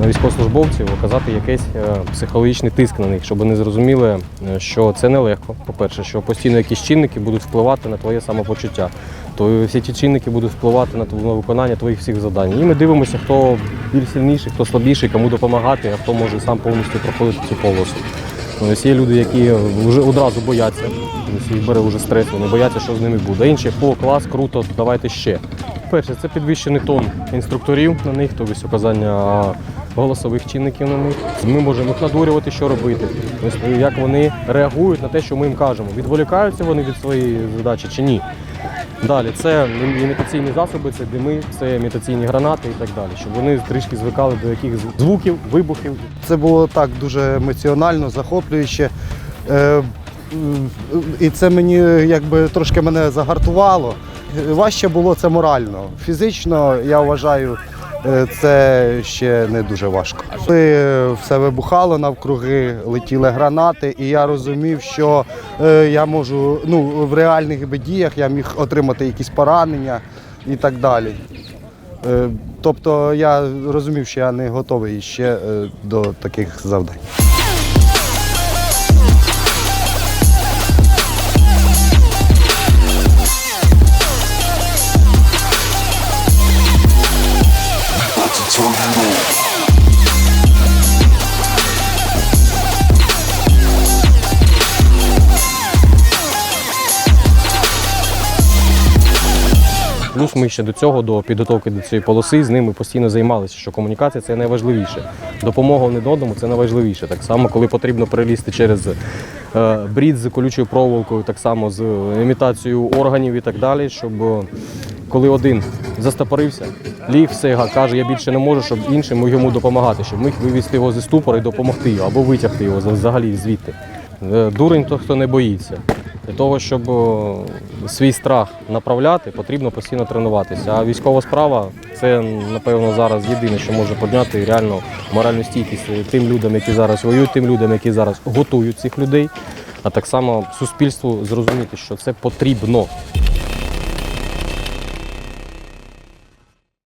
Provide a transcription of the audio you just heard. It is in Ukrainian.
на військовослужбовців оказати якийсь е, психологічний тиск на них, щоб вони зрозуміли, е, що це нелегко. По-перше, що постійно якісь чинники будуть впливати на твоє самопочуття. То всі ці чинники будуть впливати на виконання твоїх всіх завдань. І ми дивимося, хто більш сильніший, хто слабіший, кому допомагати, а хто може сам повністю проходити цю полосу. Ось є люди, які вже одразу бояться, їх бере вже стрес, вони бояться, що з ними буде. Інші, о, клас, круто, давайте ще. Перше, це підвищений тон інструкторів на них, тобто указання голосових чинників на них. Ми можемо їх надурювати, що робити. Ось як вони реагують на те, що ми їм кажемо. Відволікаються вони від своєї задачі чи ні. Далі це імітаційні засоби, це дими, це імітаційні гранати і так далі, щоб вони трішки звикали до яких звуків, вибухів Це було так дуже емоціонально, захоплююче. І це мені якби трошки мене загартувало. Важче було це морально. Фізично, я вважаю, е, це ще не дуже важко. Все вибухало навкруги, летіли гранати, і я розумів, що е, я можу ну, в реальних діях я міг отримати якісь поранення і так далі. Е, Тобто я розумів, що я не готовий ще до таких завдань. Плюс ми ще до цього, до підготовки до цієї полоси, з ними постійно займалися, що комунікація це найважливіше. Допомога один одному це найважливіше. Так само, коли потрібно перелізти через е, брід з колючою проволокою, так само з імітацією органів і так далі, щоб е, коли один застопорився, ліг, все каже, я більше не можу, щоб іншим йому допомагати, щоб міг вивести його зі ступора і допомогти його, або витягти його взагалі звідти. Е, Дурень то, хто не боїться. Для того, щоб свій страх направляти, потрібно постійно тренуватися. А військова справа це, напевно, зараз єдине, що може підняти реально моральну стійкість тим людям, які зараз воюють, тим людям, які зараз готують цих людей, а так само суспільству зрозуміти, що це потрібно.